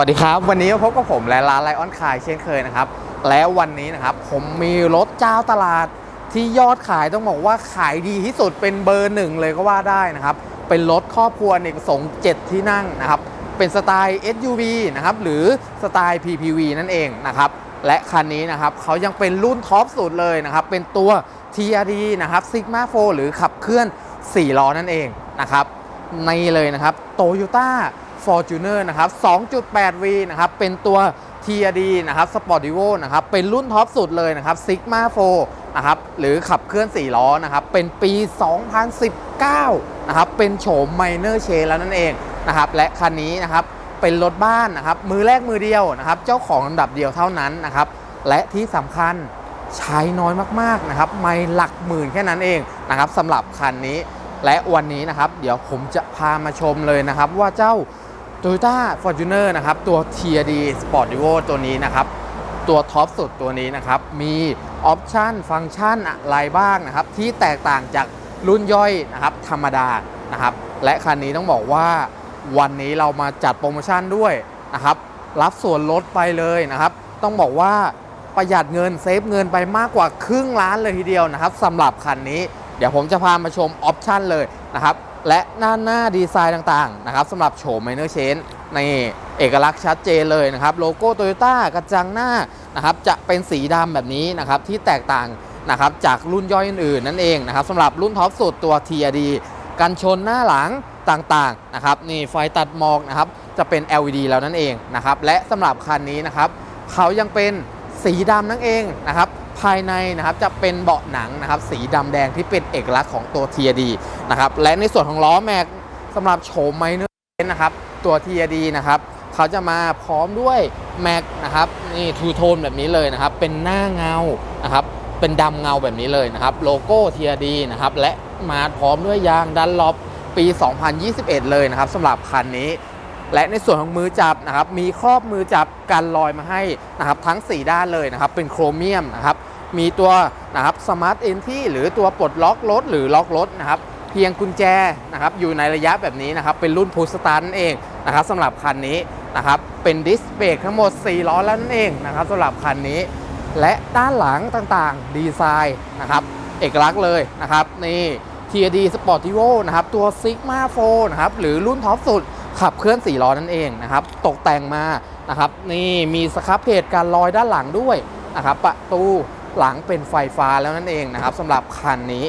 สวัสดีครับ วันนี้พบกับผมและร้านไลออนคายเช่นเคยนะครับ และวันนี้นะครับผมมีรถเจ้าตลาดที่ยอดขายต้องบอกว่าขายดีที่สุดเป็นเบอร์หนึ่งเลยก็ว่าได้นะครับ เป็นรถครอบครัวเอกสงค์7ที่นั่งนะครับ เป็นสไตล์ SUV นะครับหรือสไตล์ PPV นั่นเองนะครับและคันนี้นะครับเขายังเป็นรุ่นท็อปสุดเลยนะครับ เป็นตัว TRD นะครับ Sigma 4หรือขับเคลื่อน4ล้อนั่นเองนะครับในเลยนะครับ Toyota Fortuner นะครับ 2.8V นะครับ เป็นตัว TRD นะครับ Sportivo นะครับ เป็นรุ่นท็อปสุดเลยนะครับ Sigma 4นะครับ หรือขับเคลื่อน 4 ล้อนะครับ เป็นปี 2019 นะครับ เป็นโฉม Minor Change แล้วนั่นเองนะครับ และคันนี้นะครับ เป็นรถบ้านนะครับ มือแรกมือเดียวนะครับ เจ้าของลำดับเดียวเท่านั้นนะครับ และที่สำคัญใช้น้อยมากๆนะครับไม่หลักหมื่นแค่นั้นเองนะครับสำหรับคันนี้และวันนี้นะครับ เดี๋ยวผมจะพามาชมเลยนะครับ ว่าเจ้า Toyota Fortuner นะครับ ตัว TRD Sport Evo ตัวนี้นะครับ ตัวท็อปสุดตัวนี้นะครับ มีออปชันฟังก์ชันอะไรบ้างนะครับ ที่แตกต่างจากรุ่นย่อยนะครับ ธรรมดานะครับ และคันนี้ต้องบอกว่าวันนี้เรามาจัดโปรโมชั่นด้วยนะครับ รับส่วนลดไปเลยนะครับ ต้องบอกว่าประหยัดเงินเซฟเงินไปมากกว่าครึ่งล้านเลยทีเดียวนะครับสำหรับคันนี้ เดี๋ยวผมจะพามาชมออปชันเลยนะครับ และหน้าหน้าดีไซน์ต่างๆนะครับสำหรับโฉม Minor Change ในเอกลักษณ์ชัดเจนเลยนะครับโลโก้โตโยต้ากระจังหน้านะครับจะเป็นสีดำแบบนี้นะครับที่แตกต่างนะครับจากรุ่นย่อยอื่นๆนั่นเองนะครับสำหรับรุ่นท็อปสุดตัว TRD กันชนหน้าหลังต่างๆนะครับนี่ไฟตัดหมอกนะครับจะเป็น LED แล้วนั่นเองนะครับและสำหรับคันนี้นะครับเขายังเป็น สีดำนั่นเองนะครับภายในนะครับจะเป็นเบาะหนังนะครับสีดำแดงที่เป็นเอกลักษณ์ของตัว TRD นะครับและในส่วนของล้อแม็กสำหรับโฉมไมเนอร์นะครับตัว TRD นะครับเขาจะมาพร้อมด้วยแม็กนะครับนี่ทูโทนแบบนี้เลยนะครับเป็นหน้าเงานะครับเป็นดำเงาแบบนี้เลยนะครับโลโก้ TRD นะครับและมาพร้อมด้วยยางดันล็อปปี 2021 เลยนะครับสำหรับคันนี้ และในส่วนของมือจับนะครับมีครอบมือจับกันลอยมาให้นะครับทั้ง 4 ด้านเลยนะครับเป็นโครเมียมนะครับมีตัวนะครับสมาร์ทเอนที่หรือตัวปลดล็อกรถหรือล็อกรถนะครับเพียงกุญแจนะครับอยู่ในระยะแบบนี้นะครับเป็นรุ่นพุสตาร์นเองนะครับสำหรับคันนี้นะครับเป็นดิสเบรกทั้งหมด 4 ล้อแล้วนั่นเองนะครับสำหรับคันนี้ และด้านหลังต่างๆ ดีไซน์นะครับเอกลักษณ์เลยนะครับนี่ TRD Sportivo นะครับตัว Sigma 4นะครับหรือรุ่นท็อปสุด ขับเคลื่อน4ล้อนั่นเองนะครับ ตกแต่งมานะครับนี่มีสครับเพจการลอยด้านหลังด้วยนะครับประตูหลังเป็นไฟฟ้าแล้วนั่นเองนะครับสำหรับคันนี้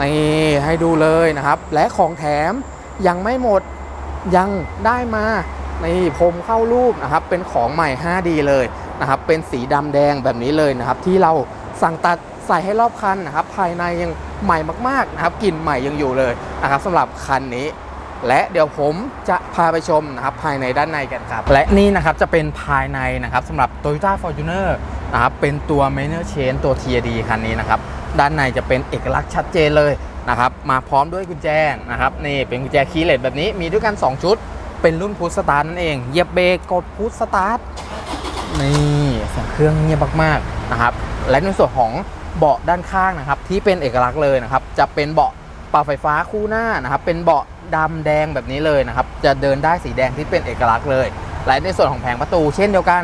นี่ให้ดูเลยนะครับ และของแถมยังไม่หมดยังได้มาในผมเข้ารูปนะครับเป็นของใหม่ 5D เลยนะครับเป็นสีดำแดงแบบนี้เลยนะครับ ที่เราสั่งตัดใส่ให้รอบคันนะครับ ภายในยังใหม่มากๆนะครับกลิ่นใหม่ยังอยู่เลยนะครับสำหรับคันนี้ และเดี๋ยวผมจะพาไปชมนะครับภายในด้านในกันครับ และนี่นะครับจะเป็นภายในนะครับสำหรับ Toyota Fortuner นะครับเป็นตัว Minor Change ตัว TRD คันนี้นะครับด้านในจะเป็นเอกลักษณ์ชัดเจนเลยนะครับมาพร้อมด้วยกุญแจนะครับนี่เป็นกุญแจคีย์เลสแบบนี้มีด้วยกัน 2 ชุด เป็นรุ่นพุชสตาร์นั่นเองเหยียบเบรกกดพุชสตาร์ทนี่เสียงเครื่องเงียบมากๆนะครับและในส่วนของเบาะด้านข้างนะครับที่เป็นเอกลักษณ์เลยนะครับจะเป็นเบาะปรับไฟฟ้าคู่หน้านะครับเป็นเบาะ ดำแดงแบบนี้เลยนะครับ จะเดินได้สีแดงที่เป็นเอกลักษณ์เลย และในส่วนของแผงประตู เช่นเดียวกัน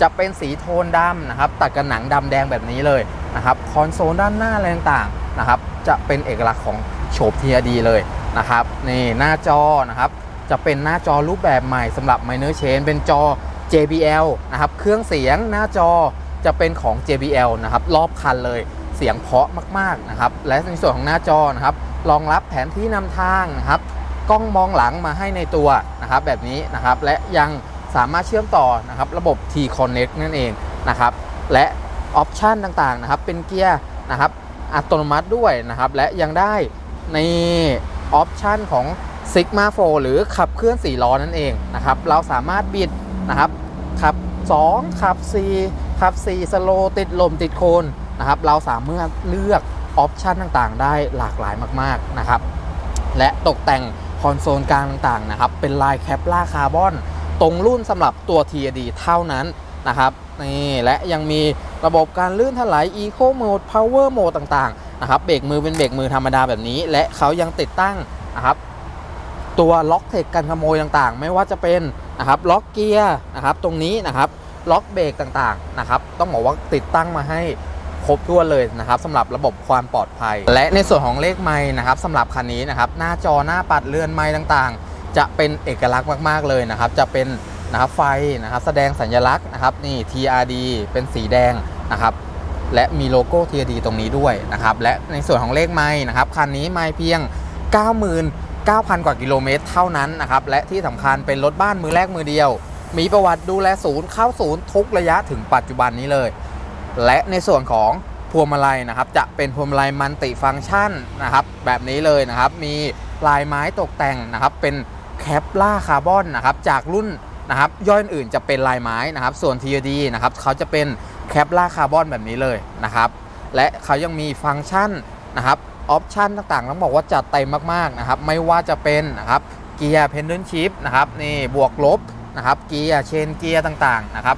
จะเป็นสีโทนดำนะครับ ตัดกับหนังดำแดงแบบนี้เลยนะครับคอนโซลด้านหน้าอะไรต่างๆนะครับ จะเป็นเอกลักษณ์ของโฉบ TRD เลยนะครับนี่หน้าจอนะครับ จะเป็นหน้าจอรูปแบบใหม่สำหรับ Minor Change เป็นจอ JBL นะครับ เครื่องเสียงหน้าจอจะเป็นของ JBL นะครับ รอบคันเลย เสียงเพาะมาก ๆ นะครับ และในส่วนของหน้าจอนะครับ รองรับแผนที่นำทางนะครับ กล้องมองหลังมาให้ในตัวนะครับแบบนี้นะครับและยังสามารถเชื่อมต่อนะครับระบบ T Connect นั่นเองนะครับและออปชันต่างๆนะครับเป็นเกียร์นะครับอัตโนมัติด้วยนะครับและยังได้ในออปชันของ Sigma 4หรือขับเคลื่อน 4 ล้อนั่นเองนะครับเราสามารถบิดนะครับขับ 2 ขับ 4 ขับ 4 สโลติดลมติดโคนนะครับเราสามารถเลือกออปชันต่างๆ ได้หลากหลายมากๆนะครับและตกแต่ง คอนโซลกลางต่างๆนะครับเป็นลายแคปล่าคาร์บอนตรงรุ่นสำหรับตัว TRD เท่านั้นนะครับนี่และยังมีระบบการลื่นถลาย Eco Mode Power Mode ต่างๆนะครับเบรกมือเป็นเบรกมือธรรมดาแบบนี้ และเขายังติดตั้งนะครับตัวล็อกเทคกันขโมยต่างๆ ไม่ว่าจะเป็นนะครับล็อกเกียร์นะครับตรงนี้นะครับล็อกเบรกต่างๆนะครับต้องบอกว่าติดตั้งมาให้ ครบถ้วนเลยนะครับสำหรับระบบความปลอดภัย และในส่วนของเลขไม้นะครับสำหรับคันนี้นะครับหน้าจอหน้าปัดเรือนไม้ต่างๆ จะเป็นเอกลักษณ์มากๆเลยนะครับ จะเป็นนะครับไฟนะครับแสดงสัญลักษณ์นะครับนี่ TRD เป็นสีแดงนะครับและมีโลโก้ TRD ตรงนี้ด้วยนะครับและในส่วนของเลขไม้นะครับคันนี้ไม้เพียง 99,000 กว่ากิโลเมตรเท่านั้นนะครับและที่สำคัญเป็นรถบ้านมือแรกมือเดียว มีประวัติดูแลศูนย์เข้าศูนย์ทุกระยะถึงปัจจุบันนี้เลย และในส่วนของพวงมาลัยนะครับ จะเป็นพวงมาลัยมัลติฟังก์ชันนะครับ แบบนี้เลยนะครับ มีลายไม้ตกแต่งนะครับ เป็นแคปล่าคาร์บอนนะครับ จากรุ่นนะครับย่อยอื่นๆจะเป็นลายไม้นะครับ ส่วน TRD นะครับเขาจะเป็นแคปล่าคาร์บอนแบบนี้เลยนะครับ และเขายังมีฟังก์ชันนะครับออปชันต่างๆต้องบอกว่าจัดเต็มมากๆนะครับ ไม่ว่าจะเป็นนะครับเกียร์เพนเดิลชิพนะครับนี่บวกลบนะครับเกียร์เชนเกียร์ต่างๆนะครับ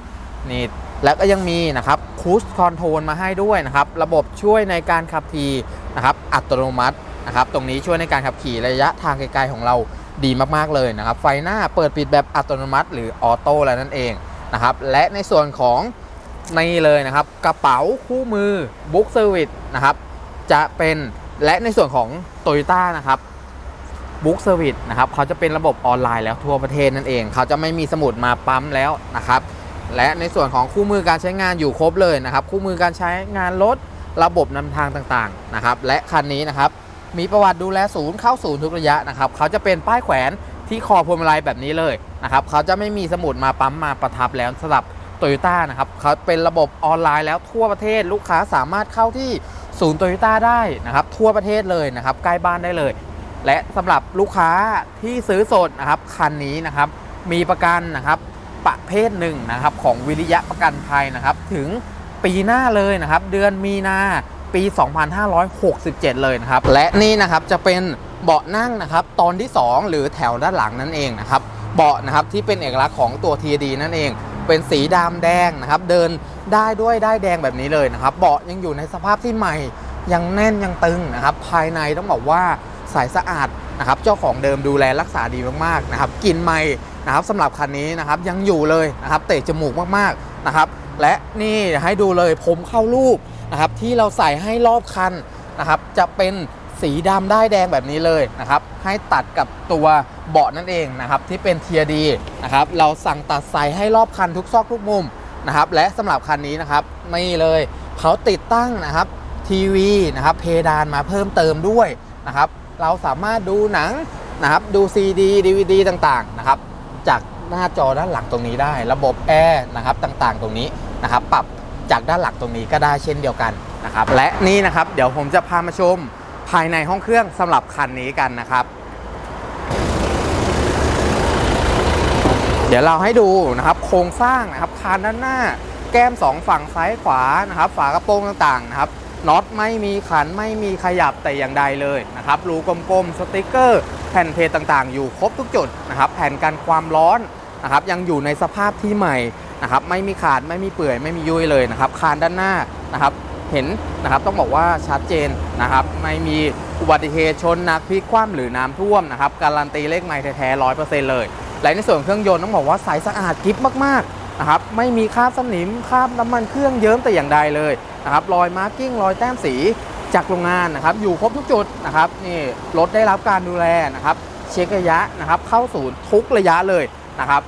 นี่ แล้วก็ยังมีนะครับคูสคอนโทรลมาให้ด้วยนะครับ ระบบช่วยในการขับขี่นะครับอัตโนมัตินะครับตรงนี้ช่วยในการขับขี่ระยะทางไกลๆของเราดีมากๆเลยนะครับ ไฟหน้าเปิดปิดแบบอัตโนมัติ หรือออโต้แล้วนั่นเองนะครับและในส่วนของนี่เลยนะครับกระเป๋าคู่มือบุ๊กเซอร์วิสนะครับจะเป็นและในส่วนของ t o y ยต้นะครับบุ๊กเซอร์วิสนะครับเขาจะเป็นระบบออนไลน์แล้วทั่วประเทศนั่นเอง เขาจะไม่มีสมุดมาปั๊มแล้วนะครับ และในส่วนของคู่มือการใช้งานอยู่ครบเลยนะครับ คู่มือการใช้งานรถระบบนำทางต่างๆนะครับ และคันนี้นะครับมีประวัติดูแลศูนย์เข้าศูนย์ทุกระยะนะครับเขาจะเป็นป้ายแขวนที่คอพวงมาลัยแบบนี้เลยนะครับเขาจะไม่มีสมุดมาปั๊มมาประทับแล้วสำหรับโตโยต้านะครับเขาเป็นระบบออนไลน์แล้วทั่วประเทศลูกค้าสามารถเข้าที่ศูนย์โตโยต้าได้นะครับทั่วประเทศเลยนะครับใกล้บ้านได้เลย และสำหรับลูกค้าที่ซื้อสดนะครับคันนี้นะครับมีประกันนะครับ ประเภทหนึ่งนะครับของวิริยะประกันภัยนะครับถึงปีหน้าเลยนะครับเดือนมีนาปี 2567 เลยนะครับและนี่นะครับจะเป็นเบาะนั่งนะครับตอนที่ 2 หรือแถวด้านหลังนั่นเองนะครับเบาะนะครับที่เป็นเอกลักษณ์ของตัว TD นั่นเอง เป็นสีดำแดงนะครับเดินได้ด้วยได้แดงแบบนี้เลยนะครับเบาะยังอยู่ในสภาพที่ใหม่ยังแน่นยังตึงนะครับภายในต้องบอกว่าใสสะอาดนะครับเจ้าของเดิมดูแลรักษาดีมากๆนะครับกลินใหม่ นะครับสำหรับคันนี้นะครับยังอยู่เลยนะครับเตะจมูกมากๆนะครับ และนี่ให้ดูเลยผมเข้ารูปนะครับที่เราใส่ให้รอบคันนะครับจะเป็นสีดำได้แดงแบบนี้เลยนะครับ ให้ตัดกับตัวเบาะนั่นเองนะครับที่เป็นเทียดีนะครับเราสั่งตัดใส่ให้รอบคันทุกซอกทุกมุมนะครับและสำหรับคันนี้นะครับนี่เลยเขาติดตั้งนะครับทีวีนะครับเพดานมาเพิ่มเติมด้วยนะครับ เราสามารถดูหนังนะครับดู CD DVD ต่างๆนะครับ จากหน้าจอด้านหลังตรงนี้ได้ ระบบแอร์นะครับต่างๆ ตรงนี้นะครับ ปรับจากด้านหลังตรงนี้ก็ได้เช่นเดียวกันนะครับ และนี่นะครับเดี๋ยวผมจะพามาชมภายในห้องเครื่องสำหรับคันนี้กันนะครับ เดี๋ยวเราให้ดูนะครับ โครงสร้างนะครับคานด้านหน้า แก้ม 2 ฝั่งซ้ายขวานะครับ ฝากระโปรงต่างๆนะครับ น็อตไม่มีขันไม่มีขยับแต่อย่างใดเลยนะครับรูกลมๆสติกเกอร์ แผ่นเพจต่างๆ อยู่ครบทุกจุดนะครับแผ่นกันความร้อนนะครับยังอยู่ในสภาพที่ใหม่นะครับไม่มีขาดไม่มีเปื่อยไม่มียุ่ยเลยนะครับคานด้านหน้านะครับเห็นนะครับต้องบอกว่าชัดเจนนะครับไม่มีอุบัติเหตุชนนักพลิกคว่ำหรือน้ำท่วมนะครับการันตีเลขไม้แท้ๆร้อยเปอร์เซ็นต์เลย และในส่วนเครื่องยนต์ต้องบอกว่าใสสะอาดกริบมากๆ นะครับไม่มีคราบสนิมคราบน้ำมันเครื่องเยิ้มแต่อย่างใดเลยนะครับรอยมาร์กิ้งรอยแต้มสีจากโรงงานนะครับอยู่ครบทุกจุดนะครับนี่รถได้รับการดูแลนะครับเช็คระยะนะครับเข้าศูนย์ทุกระยะเลยนะครับ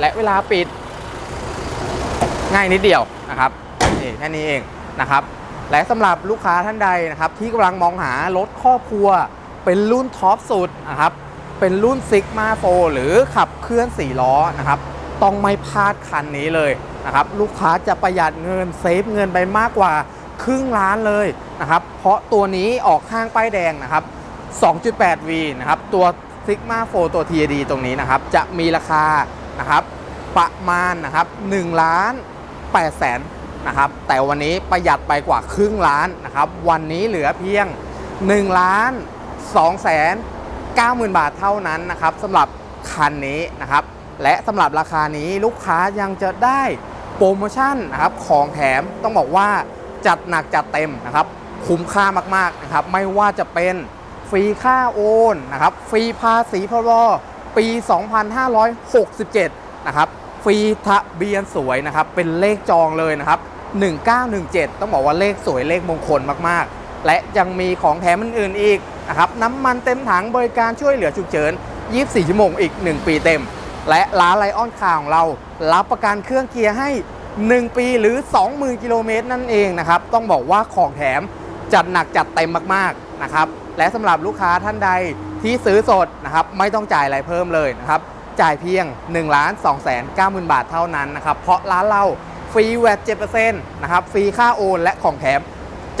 และเวลาปิด ง่ายนิดเดียวนะครับนี่แค่นี้เองนะครับและสำหรับลูกค้าท่านใดนะครับที่กำลังมองหารถครอบครัว เป็นรุ่นท็อปสุดนะครับเป็นรุ่น Sigma 4หรือขับเคลื่อน 4 ล้อนะครับ ต้องไม่พลาดคันนี้เลยนะครับลูกค้าจะประหยัดเงินเซฟเงินไปมากกว่าครึ่งล้านเลยนะครับเพราะตัวนี้ออกข้างป้ายแดงนะครับ 2.8V นะครับตัว Sigma 4 ตัว TAD ตรงนี้นะครับ จะมีราคานะครับประมาณนะครับ1ล้าน8แสนนะครับแต่วันนี้ประหยัดไปกว่าครึ่งล้านนะครับวันนี้เหลือเพียง1ล้าน2แสน9หมื่นบาทเท่านั้นนะครับสำหรับคันนี้นะครับ และสำหรับราคานี้ลูกค้ายังจะได้โปรโมชั่นนะครับของแถมต้องบอกว่าจัดหนักจัดเต็มนะครับคุ้มค่ามากๆนะครับไม่ว่าจะเป็นฟรีค่าโอนนะครับฟรีภาษีพรบปี 2567 นะครับฟรีทะเบียนสวยนะครับเป็นเลขจองเลยนะครับ 1917 ต้องบอกว่าเลขสวยเลขมงคลมากๆ และยังมีของแถมอื่นๆอีกนะครับน้ำมันเต็มถังบริการช่วยเหลือฉุกเฉิน 24 ชั่วโมงอีก 1 ปีเต็ม และร้านไลออนคาของเรา รับประกันเครื่องเกียร์ให้ 1 ปีหรือ 20,000 กิโลเมตรนั่นเองนะครับ ต้องบอกว่าของแถมจัดหนักจัดเต็มมากๆนะครับ และสำหรับลูกค้าท่านใดที่ซื้อสดนะครับ ไม่ต้องจ่ายอะไรเพิ่มเลยนะครับ จ่ายเพียง1ล้าน2 9หมื่นบาทเท่านั้นนะครับ เพราะร้านเราฟรีแวด7%นะครับ ฟรีค่าโอนและของแถม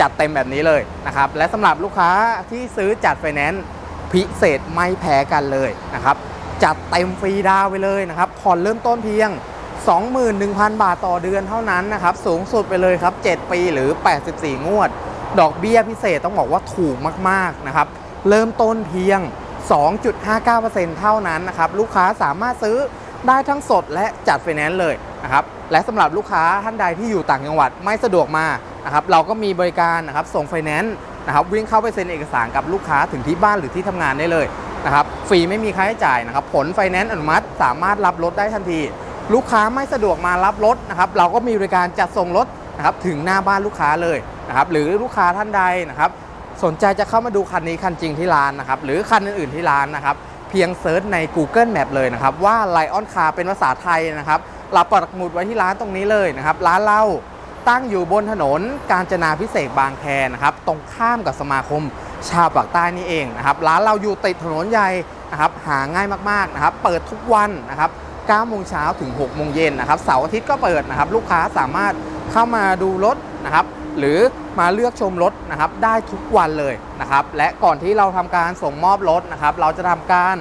จัดเต็มแบบนี้เลยนะครับ และสำหรับลูกค้าที่ซื้อจัดไฟแนนซ์พิเศษไม่แพ้กันเลยนะครับ จัดเต็มฟรีดาวไปเลยนะครับ ผ่อนเริ่มต้นเพียง 21,000 บาทต่อเดือนเท่านั้นนะครับ สูงสุดไปเลยครับ 7 ปีหรือ 84 งวด ดอกเบี้ยพิเศษต้องบอกว่าถูกมากๆนะครับ เริ่มต้นเพียง 2.59%เท่านั้นนะครับ ลูกค้าสามารถซื้อได้ทั้งสดและจัดไฟแนนซ์เลยนะครับ และสำหรับลูกค้าท่านใดที่อยู่ต่างจังหวัดไม่สะดวกมานะครับ เราก็มีบริการนะครับส่งไฟแนนซ์นะครับวิ่งเข้าไปเซ็นเอกสารกับลูกค้าถึงที่บ้านหรือที่ทำงานได้เลย นะครับฟรีไม่มีค่าใช้จ่ายนะครับ ผลไฟแนนซ์อนุมัติสามารถรับรถได้ทันที ลูกค้าไม่สะดวกมารับรถนะครับ เราก็มีบริการจัดส่งรถนะครับถึงหน้าบ้านลูกค้าเลยนะครับหรือลูกค้าท่านใดนะครับ สนใจจะเข้ามาดูคันนี้คันจริงที่ร้านนะครับ หรือคันอื่น ๆที่ร้านนะครับ เพียงเซิร์ชใน Google Map เลยนะครับ ว่า Lion Car เป็นภาษาไทยนะครับเราปักหมุดไว้ที่ร้านตรงนี้เลยนะครับ ร้านเราตั้งอยู่บนถนนกาญจนาพิเศษบางแคนะครับ ตรงข้ามกับสมาคม ชาวปากใต้นี่เองนะครับร้านเราอยู่ติดถนนใหญ่นะครับหาง่ายมากๆนะครับเปิดทุกวันนะครับ9โมงเช้าถึง6โมงเย็นนะครับเสาร์อาทิตย์ก็เปิดนะครับลูกค้าสามารถเข้ามาดูรถนะครับหรือมาเลือกชมรถนะครับได้ทุกวันเลยนะครับและก่อนที่เราทำการส่งมอบรถนะครับเราจะทำการ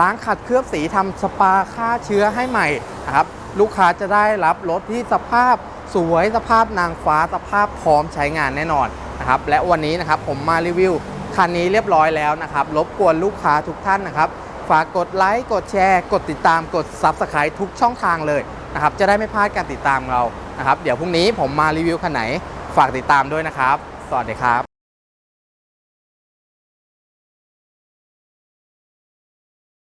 ล้างขัดเคลือบสีทำสปาฆ่าเชื้อให้ใหม่นะครับลูกค้าจะได้รับรถที่สภาพสวยสภาพนางฟ้าสภาพพร้อมใช้งานแน่นอนนะครับและวันนี้นะครับผมมารีวิว คันนี้เรียบร้อยแล้วนะครับรบกวนลูกค้าทุกท่านนะครับ ฝากกดไลค์กดแชร์ กดติดตามกด Subscribe ทุกช่องทางเลยนะครับจะได้ไม่พลาดการติดตามเรานะครับ เดี๋ยวพรุ่งนี้ผมมารีวิวคันไหน ฝากติดตามด้วยนะครับ สวัสดีครับ